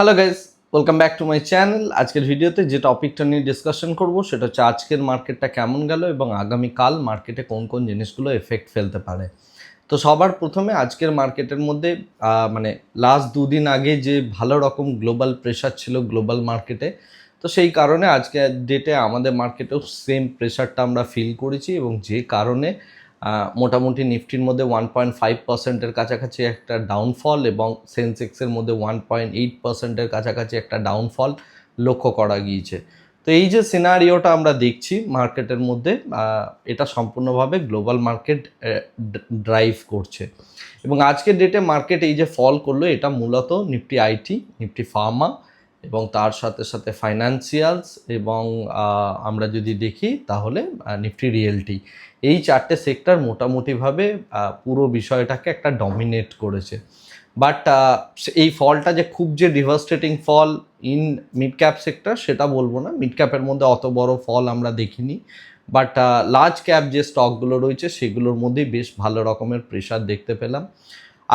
Hello guys welcome back to my channel আজকের ভিডিওতে যে টপিকটা নিয়ে ডিসকাশন করব, সেটা হচ্ছে আজকের মার্কেটটা কেমন গেল এবং আগামীকাল মার্কেটে কোন কোন জিনিসগুলো এফেক্ট ফেলতে পারে। তো সবার প্রথমে আজকের মার্কেটের মধ্যে মানে লাস্ট দুদিন আগে যে ভালো রকম গ্লোবাল প্রেশার ছিল গ্লোবাল মার্কেটে তো সেই কারণে আজকে ডেটে আমাদের মার্কেটেও সেম প্রেশারটা আমরা ফিল করেছি এবং যে কারণে মোটামুটি নিফটির মধ্যে ওয়ান পয়েন্ট ফাইভ পার্সেন্টের কাছাকাছি একটা ডাউনফল এবং সেন্সেক্সের মধ্যে ওয়ান পয়েন্ট এইট পার্সেন্টের কাছাকাছি একটা ডাউনফল লক্ষ্য করা গিয়েছে। তো এই যে সিনারিওটা আমরা দেখছি মার্কেটের মধ্যে এটা সম্পূর্ণভাবে গ্লোবাল মার্কেট ড্রাইভ করছে। এবং আজকের ডেটে মার্কেট এই যে ফল করল, এটা মূলত নিফটি আইটি, নিফটি ফার্মা এবং তার সাথে সাথে ফাইন্যান্সিয়ালস এবং আমরা যদি দেখি তাহলে নিফটি রিয়েলটি এই চারটে সেক্টর মোটামুটিভাবে পুরো বিষয়টাকে একটা ডমিনেট করেছে। বাট এই ফলটা যে খুব যে devastating fall in mid cap sector সেটা বলব না। মিড ক্যাপের মধ্যে অত বড় ফল আমরা দেখিনি। বাট লার্জ ক্যাপ যে স্টকগুলো রয়েছে, সেগুলোর মধ্যেই বেশ ভালো রকমের প্রেশার দেখতে পেলাম।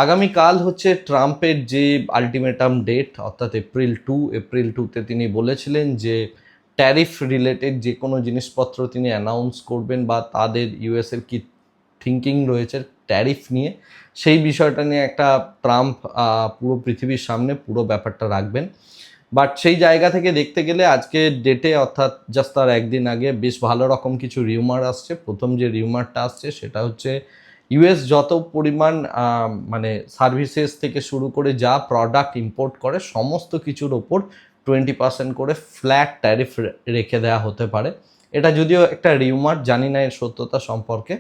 আগামীকাল হচ্ছে ট্রাম্পের যে আলটিমেটাম ডেট, অর্থাৎ এপ্রিল টু, এপ্রিল টুতে তিনি বলেছিলেন যে ট্যারিফ রিলেটেড যে কোনো জিনিসপত্র তিনি অ্যানাউন্স করবেন বা তাদের ইউএসের কি থিঙ্কিং রয়েছে ট্যারিফ নিয়ে, সেই বিষয়টা নিয়ে একটা ট্রাম্প পুরো পৃথিবীর সামনে পুরো ব্যাপারটা রাখবেন। বাট সেই জায়গা থেকে দেখতে গেলে আজকে ডেটে, অর্থাৎ জাস্ট তার একদিন আগে, বেশ ভালো রকম কিছু রিউমার আসছে। প্রথম যে রিউমারটা আসছে সেটা হচ্ছে ইউএস যত পরিমাণ মানে সার্ভিসেস থেকে শুরু করে যা প্রোডাক্ট ইম্পোর্ট করে, সমস্ত কিছুর ওপর টোয়েন্টি পার্সেন্ট করে ফ্ল্যাট ট্যারিফ রেখে দেওয়া হতে পারে। এটা যদিও একটা রিউমার জানি না এর সত্যতা সম্পর্কে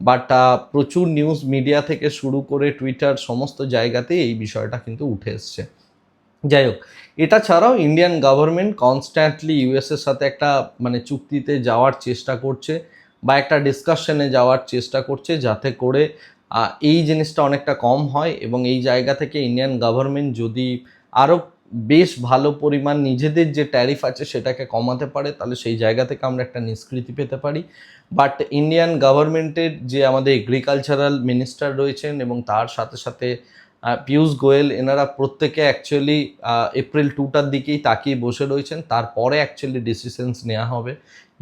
বাট প্রচুর নিউজ মিডিয়া থেকে শুরু করে টুইটার সমস্ত জায়গাতেই এই বিষয়টা কিন্তু উঠে এসছে। যাই হোক, এটা ছাড়াও ইন্ডিয়ান গভর্নমেন্ট কনস্ট্যান্টলি ইউএসের সাথে একটা মানে চুক্তিতে যাওয়ার চেষ্টা করছে। বা একটা ডিসকাশনে যাওয়ার চেষ্টা করছে যাতে করে এই জিনিসটা অনেকটা কম হয় এবং এই জায়গা থেকে ইন্ডিয়ান গভর্নমেন্ট যদি আরও বেশ ভালো পরিমাণ নিজেদের যে ট্যারিফ আছে সেটাকে কমাতে পারে, তাহলে সেই জায়গা থেকে আমরা একটা নিষ্কৃতি পেতে পারি। বাট ইন্ডিয়ান গভর্নমেন্টের যে আমাদের এগ্রিকালচারাল মিনিস্টার রয়েছেন এবং তার সাথে সাথে পীয়ূষ গোয়েল এনারা প্রত্যেকে অ্যাকচুয়ালি এপ্রিল টুটার দিকেই তাকিয়ে বসে রয়েছেন। তারপরে অ্যাকচুয়ালি ডিসিশনস নেওয়া হবে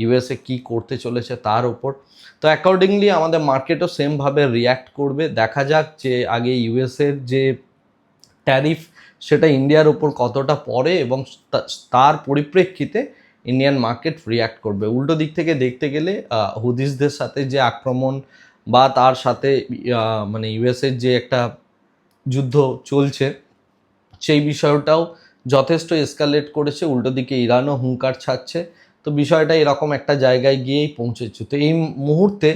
ইউএসএ কি করতে চলেছে তার ওপর। তো অ্যাকর্ডিংলি আমাদের মার্কেটও সেমভাবে রিয়্যাক্ট করবে। দেখা যাক যে আগে ইউএসএর যে ট্যারিফ সেটা ইন্ডিয়ার ওপর কতটা পড়ে এবং তার পরিপ্রেক্ষিতে ইন্ডিয়ান মার্কেট রিয়্যাক্ট করবে। উল্টো দিক থেকে দেখতে গেলে হুদিসদের সাথে যে আক্রমণ বা তার সাথে মানে ইউএসের যে একটা যুদ্ধ চলছে, সেই বিষয়টাও যথেষ্ট এসকালেট করেছে। উল্টো দিকে ইরানও হুঙ্কার ছাড়ছে। তো বিষয়টা এরকম একটা জায়গায় গিয়েই পৌঁছেছে। তো এই মুহূর্তে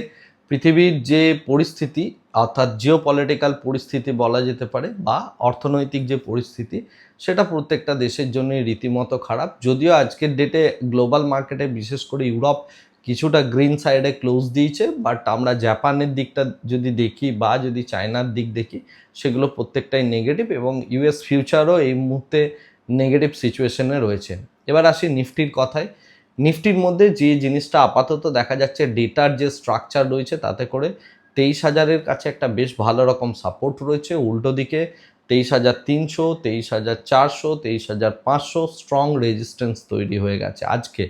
পৃথিবীর যে পরিস্থিতি, অর্থাৎ জিও পলিটিক্যাল পরিস্থিতি বলা যেতে পারে বা অর্থনৈতিক যে পরিস্থিতি, সেটা প্রত্যেকটা দেশের জন্যই রীতিমতো খারাপ। যদিও আজকের ডেটে গ্লোবাল মার্কেটে বিশেষ করে ইউরোপ কিছুটা গ্রিন সাইডে ক্লোজ দিয়েছে বাট আমরা জাপানের দিকটা যদি দেখি বা যদি চায়নার দিক দেখি, সেগুলো প্রত্যেকটাই নেগেটিভ এবং ইউএস ফিউচারও এই মুহূর্তে নেগেটিভ সিচুয়েশনে রয়েছে। এবার আসি নিফটির কথায়। নিফটির মধ্যে যে জিনিসটা আপাতত দেখা যাচ্ছে ডেটার যে স্ট্রাকচার রয়েছে, তাতে করে তেইশ হাজারের কাছে একটা বেশ ভালো রকম সাপোর্ট রয়েছে। উল্টো দিকে তেইশ হাজার তিনশো, তেইশ হাজার চারশো, তেইশ হাজার পাঁচশো স্ট্রং রেজিস্ট্যান্স তৈরি হয়ে গেছে আজকে।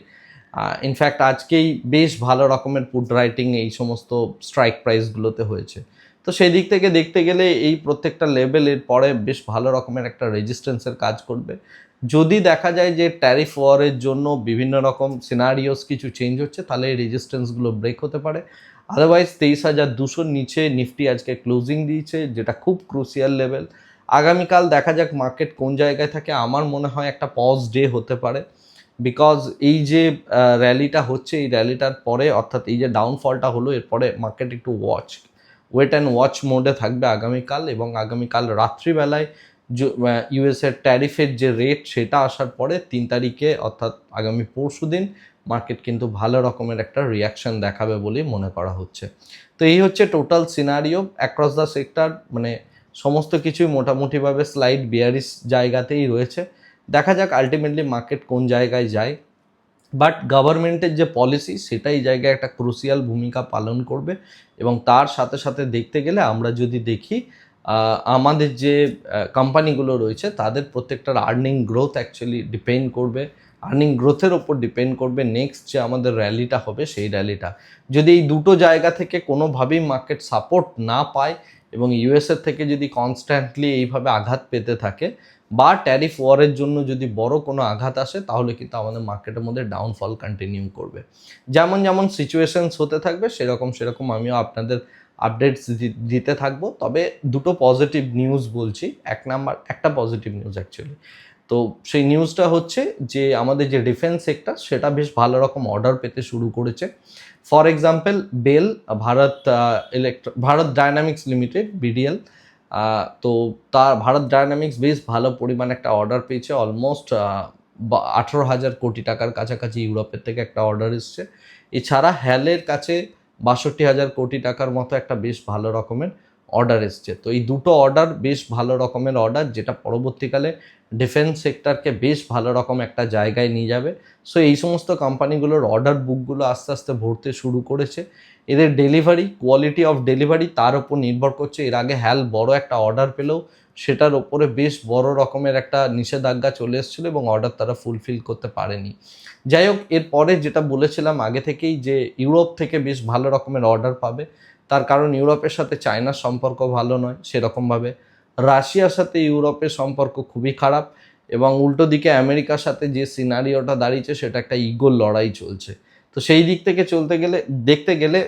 ইনফ্যাক্ট আজকেই বেশ ভালো রকমের পুট রাইটিং এই সমস্ত স্ট্রাইক প্রাইসগুলোতে হয়েছে। তো সেই দিক থেকে দেখতে গেলে এই প্রত্যেকটা লেভেলের পরে বেশ ভালো রকমের একটা রেজিস্ট্যান্সের কাজ করবে। যদি দেখা যায় যে ট্যারিফ ওয়ারের জন্য বিভিন্ন রকম সিনারিওস কিছু চেঞ্জ হচ্ছে, তাহলে এই রেজিস্ট্যান্সগুলো ব্রেক হতে পারে। আদারওয়াইজ তেইশ হাজার দুশোর নিচে নিফটি আজকে ক্লোজিং দিয়েছে, যেটা খুব ক্রুশিয়াল লেভেল আগামীকাল দেখা যাক মার্কেট কোন জায়গায় থাকে। আমার মনে হয় একটা পজ ডে হতে পারে। বিকজ এই যে র্যালিটা হচ্ছে, এই র্যালিটার পরে, অর্থাৎ এই যে ডাউনফলটা হলো এরপরে মার্কেট একটু ওয়াচ ওয়েট অ্যান্ড ওয়াচ মোডে থাকবে আগামীকাল এবং আগামীকাল রাত্রিবেলায় ইউএসের ট্যারিফের যে রেট সেটা আসার পরে তিন তারিখে, অর্থাৎ আগামী পরশু দিন মার্কেট কিন্তু ভালো রকমের একটা রিয়াকশন দেখাবে বলেই মনে করা হচ্ছে। তো এই হচ্ছে total scenario across the sector মানে সমস্ত কিছুই মোটামুটিভাবে স্লাইড বিয়ারিস জায়গাতেই রয়েছে। দেখা যাক আলটিমেটলি মার্কেট কোন জায়গায় যায়। বাট গভর্নমেন্টের যে পলিসি সেটাই জায়গায় একটা ক্রুশিয়াল ভূমিকা পালন করবে। এবং তার সাথে সাথে দেখতে গেলে আমরা যদি দেখি আমাদের যে কোম্পানিগুলো রয়েছে, তাদের প্রত্যেকটার আর্নিং গ্রোথ অ্যাকচুয়ালি ডিপেন্ড করবে। আর্নিং গ্রোথের ওপর ডিপেন্ড করবে নেক্সট যে আমাদের র্যালিটা হবে, সেই র্যালিটা যদি এই দুটো জায়গা থেকে কোনোভাবেই মার্কেট সাপোর্ট না পায় এবং ইউএসএর থেকে যদি কনস্ট্যান্টলি এইভাবে আঘাত পেতে থাকে বা ট্যারিফ ওয়ারের জন্য যদি বড় কোনো আঘাত আসে, তাহলে কিন্তু আমাদের মার্কেটের মধ্যে ডাউনফল কন্টিনিউ করবে। যেমন যেমন সিচুয়েশনস হতে থাকবে, সেরকম সেরকম আমিও আপনাদের আপডেটস দিতে থাকব। তবে দুটো পজিটিভ নিউজ বলছি। এক নাম্বার, একটা পজিটিভ নিউজ অ্যাকচুয়ালি তো সেই নিউজটা হচ্ছে যে, আমাদের যে ডিফেন্স সেক্টর সেটা বেশ ভালো রকম অর্ডার পেতে শুরু করেছে। ফর এক্সাম্পল বেল ভারত ইলেকট্র ভারত ডায়নামিক্স লিমিটেড বিডিএল তো তার ভারত ডায়নামিক্স বেশ ভালো পরিমাণ একটা অর্ডার পেয়েছে। অলমোস্ট আঠেরো হাজার কোটি টাকার কাছাকাছি ইউরোপের থেকে একটা অর্ডার এসছে। এছাড়া হ্যালের কাছে বাষট্টি হাজার কোটি টাকার মতো একটা বেশ ভালো রকমের অর্ডার এসছে। তো এই দুটো অর্ডার বেশ ভালো রকমের অর্ডার যেটা পরবর্তীকালে ডিফেন্স সেক্টরকে বেশ ভালো রকম একটা জায়গায় নিয়ে যাবে। সো এই সমস্ত কোম্পানিগুলোর অর্ডার বুকগুলো আস্তে আস্তে ভরতে শুরু করেছে। এদের ডেলিভারি কোয়ালিটি অফ ডেলিভারি তার উপর নির্ভর করছে। এর আগে হ্যাল বড় একটা অর্ডার পেলেও সেটার ওপরে বেশ বড় রকমের একটা নিষেধাজ্ঞা চলে এসেছিল এবং অর্ডার তারা ফুলফিল করতে পারেনি। যাই হোক, এরপরে যেটা বলেছিলাম আগে থেকেই যে ইউরোপ থেকে বেশ ভালো রকমের অর্ডার পাবে। তার কারণ ইউরোপের সাথে চায়নার সম্পর্ক ভালো নয়, সেরকমভাবে। রাশিয়ার সাথে ইউরোপের সম্পর্ক খুবই খারাপ এবং উল্টো দিকে আমেরিকার সাথে যে সিনারিওটা দাঁড়িয়েছে, সেটা একটা ইগোর লড়াই চলছে। তো সেই দিক থেকে চলতে গেলে, দেখতে গেলে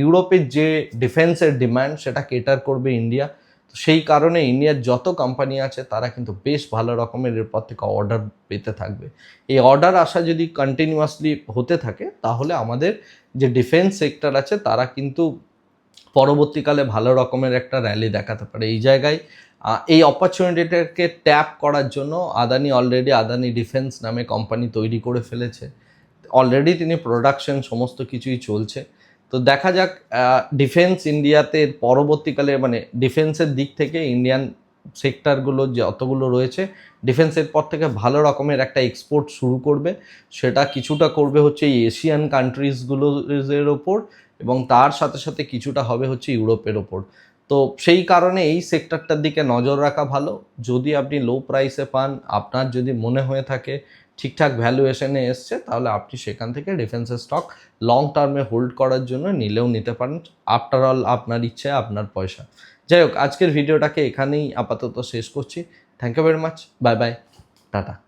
ইউরোপের যে ডিফেন্সের ডিমান্ড, সেটা কেটার করবে ইন্ডিয়া। তো সেই কারণে ইন্ডিয়ার যত কোম্পানি আছে, তারা কিন্তু বেশ ভালো রকমের এরপর থেকে অর্ডার পেতে থাকবে। এই অর্ডার আসা যদি কন্টিনিউয়াসলি হতে থাকে, তাহলে আমাদের যে ডিফেন্স সেক্টর আছে, তারা কিন্তু পরবর্তীকালে ভালো রকমের একটা র্যালি দেখাতে পারে। এই জায়গায় এই অপরচুনিটিটাকে ট্যাপ করার জন্য আদানি অলরেডি আদানি ডিফেন্স নামে কোম্পানি তৈরি করে ফেলেছে। অলরেডি তিনি প্রোডাকশন সমস্ত কিছুই চলছে। তো দেখা যাক ডিফেন্স ইন্ডিয়াতে পরবর্তীকালে মানে ডিফেন্সের দিক থেকে ইন্ডিয়ান সেক্টরগুলো যতগুলো রয়েছে ডিফেন্সের পর থেকে ভালো রকমের একটা এক্সপোর্ট শুরু করবে। সেটা কিছুটা করবে হচ্ছে এই এশিয়ান কান্ট্রিজগুলোর ওপর এবং তার সাথে সাথে কিছুটা হবে হচ্ছে ইউরোপের ওপর। তো সেই কারণে এই সেক্টরটার দিকে নজর রাখা ভালো। যদি আপনি লো প্রাইসে পান, আপনার যদি মনে হয়ে থাকে ঠিকঠাক ভ্যালুয়েশনে এসছে, তাহলে আপনি সেখান থেকে ডিফেন্সের স্টক লং টার্মে হোল্ড করার জন্য নিলেও নিতে পারেন। আফটার অল আপনার ইচ্ছে, আপনার পয়সা। যাই হোক, আজকের ভিডিওটাকে এখানেই আপাতত শেষ করছি। Thank you very much bye bye tata